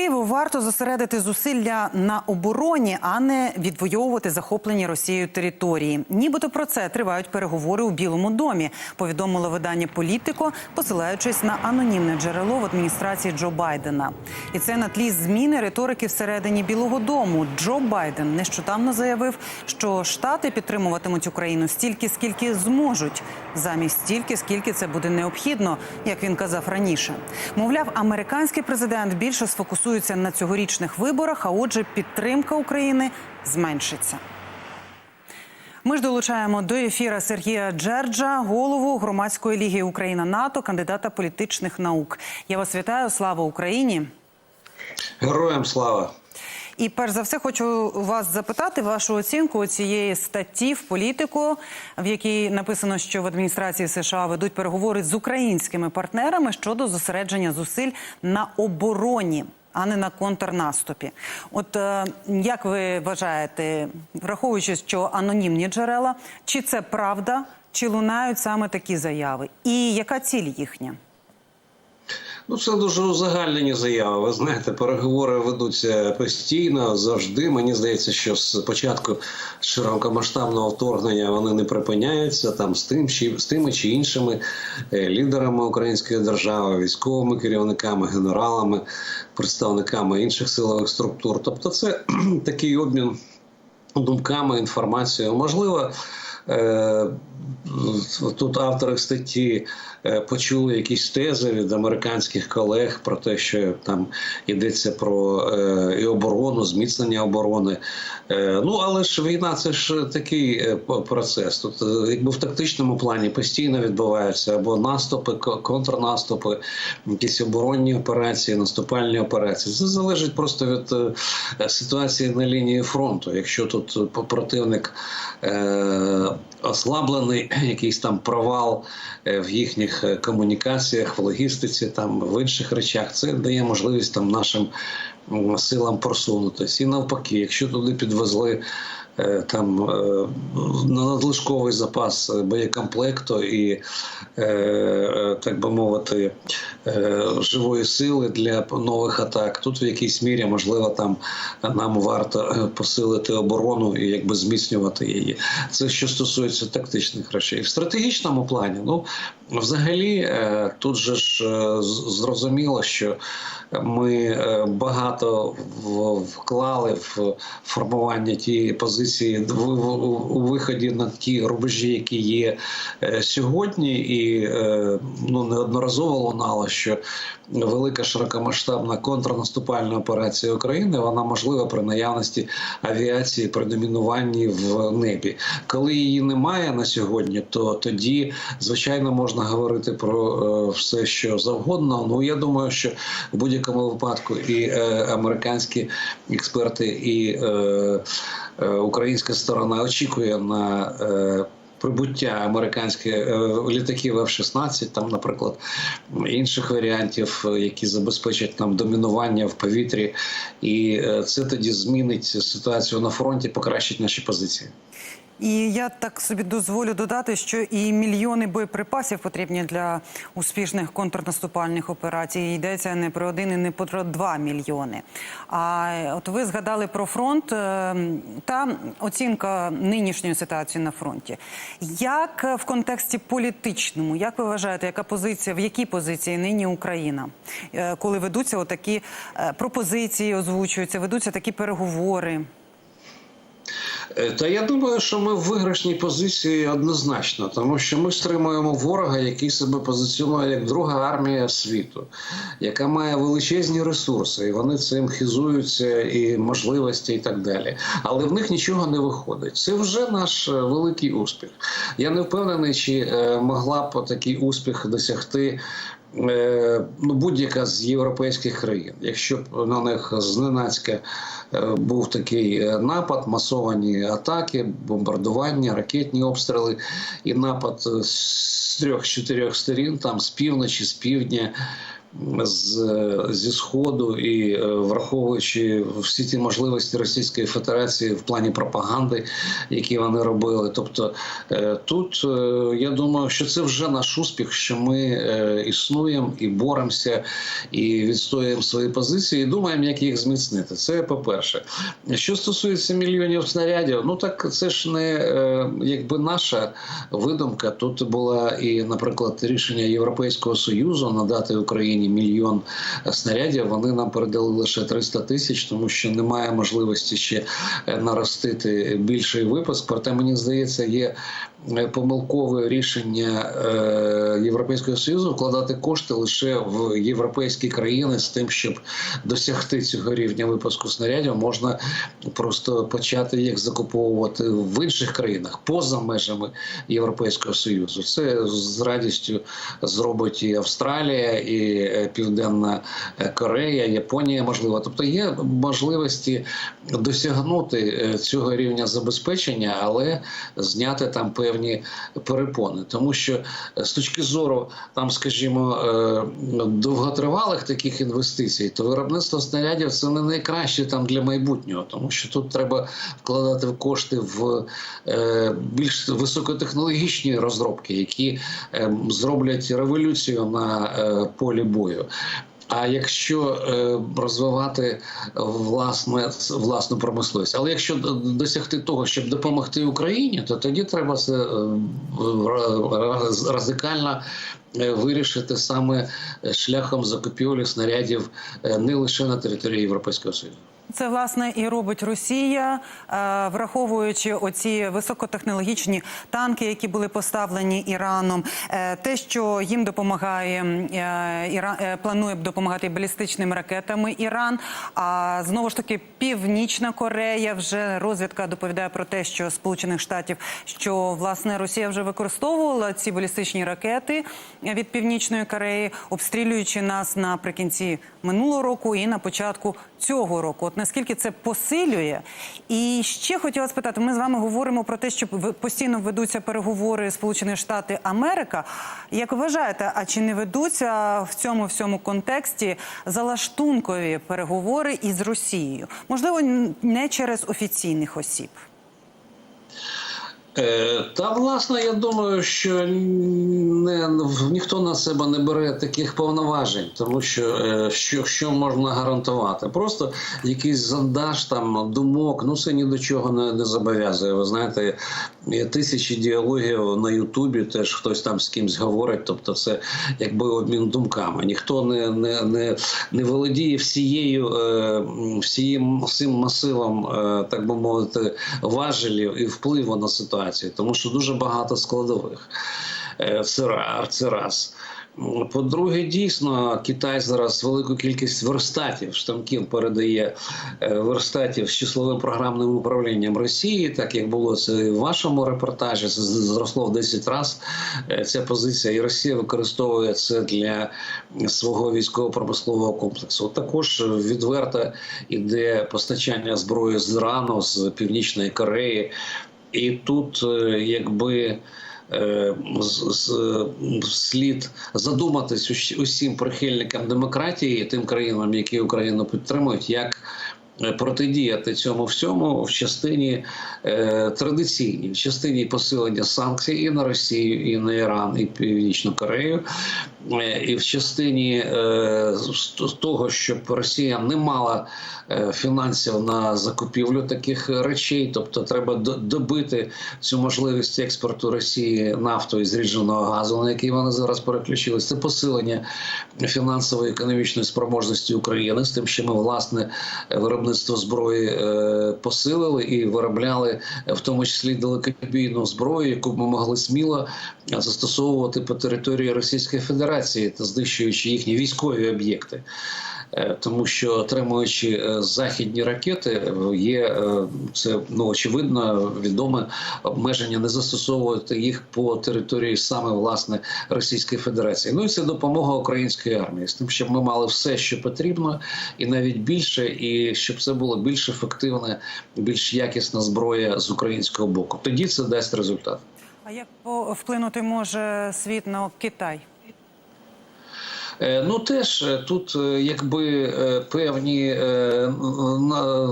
Києву варто зосередити зусилля на обороні, а не відвоювати захоплені Росією території. Нібито про це тривають переговори у Білому домі. Повідомило видання Політико, посилаючись на анонімне джерело в адміністрації Джо Байдена. І це на тлі зміни риторики всередині Білого Дому. Джо Байден нещодавно заявив, що штати підтримуватимуть Україну стільки, скільки зможуть, замість стільки, скільки це буде необхідно, як він казав раніше. Мовляв, американський президент більше сфокусується на цьогорічних виборах, а отже, підтримка України зменшиться. Ми ж долучаємо до ефіра Сергія Джерджа, голову громадської ліги Україна НАТО, кандидата політичних наук. Я вас вітаю. Слава Україні! Героям слава! І перш за все хочу вас запитати вашу оцінку цієї статті в політику, в якій написано, що в адміністрації США ведуть переговори з українськими партнерами щодо зосередження зусиль на обороні. А не на контрнаступі. От е, як ви вважаєте, враховуючи, що анонімні джерела, чи це правда, чи лунають саме такі заяви? І яка ціль їхня? Ну, це дуже узагальнені заяви. Ви знаєте, переговори ведуться постійно, завжди. Мені здається, що з початку широкомасштабного вторгнення вони не припиняються там з тим, чи з тими чи іншими е, лідерами української держави, військовими керівниками, генералами, представниками інших силових структур. Тобто, це такий обмін думками, інформацією. Можливо. Е, Тут автори статті е, почули якісь тези від американських колег про те, що там йдеться про е, і оборону, зміцнення оборони. Ну але ж війна це ж такий процес. Тут якби в тактичному плані постійно відбуваються або наступи, контрнаступи, якісь оборонні операції, наступальні операції. Це залежить просто від ситуації на лінії фронту. Якщо тут противник ослаблений, якийсь там провал в їхніх комунікаціях, в логістиці, там в інших речах, це дає можливість там нашим силам просунутися. І навпаки, якщо туди підвезли. Там на надлишковий запас боєкомплекту і, так би мовити, живої сили для нових атак. Тут в якійсь мірі можливо там нам варто посилити оборону і якби зміцнювати її. Це що стосується тактичних речей. В стратегічному плані, ну взагалі, тут же ж зрозуміло, що ми багато вклали в формування тієї позиції у виході на ті рубежі, які є сьогодні, і ну неодноразово лунало, що велика широкомасштабна контрнаступальна операція України вона можлива при наявності авіації при домінуванні в небі. Коли її немає на сьогодні, то тоді звичайно можна говорити про все, що завгодно. Ну я думаю, що в будь-якому випадку і е, американські експерти, і е, е, українська сторона очікує на е, Прибуття американських літаків F-16, там, наприклад, інших варіантів, які забезпечать нам домінування в повітрі, і це тоді змінить ситуацію на фронті, покращить наші позиції. І я так собі дозволю додати, що і мільйони боєприпасів потрібні для успішних контрнаступальних операцій. Йдеться не про один і не про два мільйони. А от ви згадали про фронт та оцінка нинішньої ситуації на фронті. Як в контексті політичному, як ви вважаєте, яка позиція, в якій позиції нині Україна, коли ведуться отакі пропозиції, озвучуються, ведуться такі переговори? Та я думаю, що ми в виграшній позиції однозначно, тому що ми стримуємо ворога, який себе позиціонує як друга армія світу, яка має величезні ресурси, і вони цим хизуються, і можливості, і так далі. Але в них нічого не виходить. Це вже наш великий успіх. Я не впевнений, чи могла б такий успіх досягти. Ну, будь-яка з європейських країн, якщо б на них зненацька був такий напад, масовані атаки, бомбардування, ракетні обстріли і напад з трьох-чотирьох сторін, там з півночі, з півдня. З, зі сходу і е, враховуючи всі ті можливості Російської Федерації в плані пропаганди, які вони робили. Тобто е, тут е, я думаю, що це вже наш успіх, що ми існуємо і боремося, і відстоюємо свої позиції, і думаємо, як їх зміцнити. Це по-перше. Що стосується мільйонів снарядів, ну так це ж не якби наша видумка. Тут була і, наприклад, рішення Європейського союзу надати Україні мільйон снарядів. Вони нам передали лише 300 тисяч, тому що немає можливості ще е, наростити більший випуск. Проте мені здається, є помилкове рішення е, Європейського союзу вкладати кошти лише в європейські країни з тим, щоб досягти цього рівня випуску снарядів, можна просто почати їх закуповувати в інших країнах поза межами Європейського союзу. Це з радістю зробить і Австралія, і е, Південна Корея, Японія, можливо. Тобто є можливості досягнути е, цього рівня забезпечення, але зняти там певні перепони, тому що е, з точки зору там, скажімо, е, довготривалих таких інвестицій, то виробництво снарядів це не найкраще там для майбутнього, тому що тут треба вкладати кошти в е, більш високотехнологічні розробки, які е, зроблять революцію на полі бою. А якщо е, розвивати власне власну промисловість, але якщо досягти того, щоб допомогти Україні, то тоді треба це е, радикально е, вирішити саме шляхом закупівлі снарядів не лише на території Європейського Союзу. Це власне і робить Росія, е, враховуючи оці високотехнологічні танки, які були поставлені Іраном. Е, Те, що їм допомагає е, Іра- е, планує допомагати балістичними ракетами Іран. А знову ж таки, Північна Корея вже розвідка доповідає про те, що Сполучених Штатів, що власне Росія вже використовувала ці балістичні ракети від Північної Кореї, обстрілюючи нас наприкінці минулого року і на початку цього року. От наскільки це посилює? І ще хотіла спитати: ми з вами говоримо про те, що постійно ведуться переговори Сполучені Штати Америка. Як вважаєте, а чи не ведуться в цьому всьому контексті залаштункові переговори із Росією? Можливо, не через офіційних осіб. Е, Та власне, я думаю, що не ніхто на себе не бере таких повноважень, тому що е, що, що можна гарантувати? Просто якийсь зондаж там думок, ну це ні до чого не, не зобов'язує. Ви знаєте, є тисячі діалогів на Ютубі, теж хтось там з кимсь говорить. Тобто, це якби обмін думками. Ніхто не, не, не, не володіє всією е, всією всім масивом, е, так би мовити, важелів і впливу на ситуацію, тому що дуже багато складових. Е, це раз. По-друге, дійсно, Китай зараз велику кількість верстатів, штамків передає е, верстатів з числовим програмним управлінням Росії, так як було це в вашому репортажі. Це зросло в 10 разів ця позиція, і Росія використовує це для свого військово-промислового комплексу. Також відверто іде постачання зброї з Ірану, з Північної Кореї, і тут е, якби. Е, слід задуматись усім прихильникам демократії, тим країнам, які Україну підтримують, як е, протидіяти цьому всьому в частині е, традиційній, в частині посилення санкцій і на Росію, і на Іран, і Північну Корею, і в частині е, того, щоб Росія не мала е, фінансів на закупівлю таких речей, тобто треба до- добити цю можливість експорту Росії нафту і зрідженого газу, на який вони зараз переключились. Це посилення фінансової економічної спроможності України з тим, що ми власне виробництво зброї е, посилили і виробляли е, в тому числі далекобійну зброю, яку б ми могли сміло застосовувати по території Російської Федерації та знищуючи їхні військові об'єкти. Е, Тому що отримуючи е, західні ракети, е, є це ну очевидно відоме обмеження не застосовувати їх по території саме власне Російської Федерації. Ну і це допомога української армії з тим, щоб ми мали все, що потрібно, і навіть більше, і щоб це було більш ефективне, більш якісна зброя з українського боку. Тоді це дасть результат. А як вплинути може світ на Китай? Е, Ну теж е, тут е, якби певні на,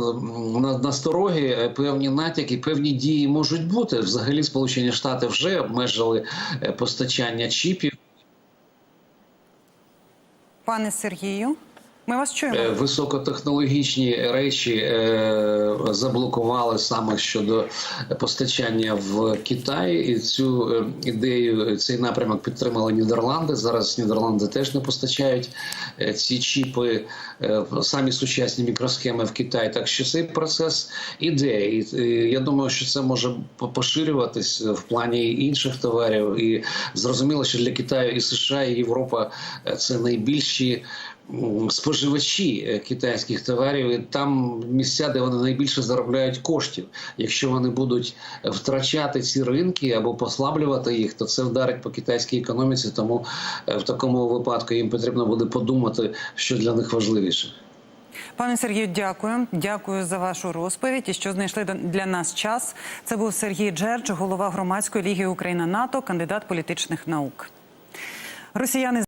на, настороги, певні натяки, певні дії можуть бути. Взагалі, Сполучені Штати вже обмежили постачання чіпів. Пане Сергію, ми вас чуємо. Е, Високотехнологічні речі е, заблокували саме щодо постачання в Китай. І цю е, ідею, цей напрямок підтримали Нідерланди. Зараз Нідерланди теж не постачають ці чіпи, самі сучасні мікросхеми в Китай. Так що цей процес іде. І я думаю, що це може поширюватись в плані інших товарів. І зрозуміло, що для Китаю і США, і Європа це найбільші споживачі е, китайських товарів. І там місця, де вони найбільше заробляють коштів. Якщо вони будуть втрачати ці ринки або послаблювати їх, то це вдарить по китайській економіці. Тому е, в такому випадку їм потрібно буде подумати, що для них важливіше. Пане Сергію, дякую. Дякую за вашу розповідь і що знайшли для нас час. Це був Сергій Джердж, голова громадської ліги Україна НАТО, кандидат політичних наук. Росіяни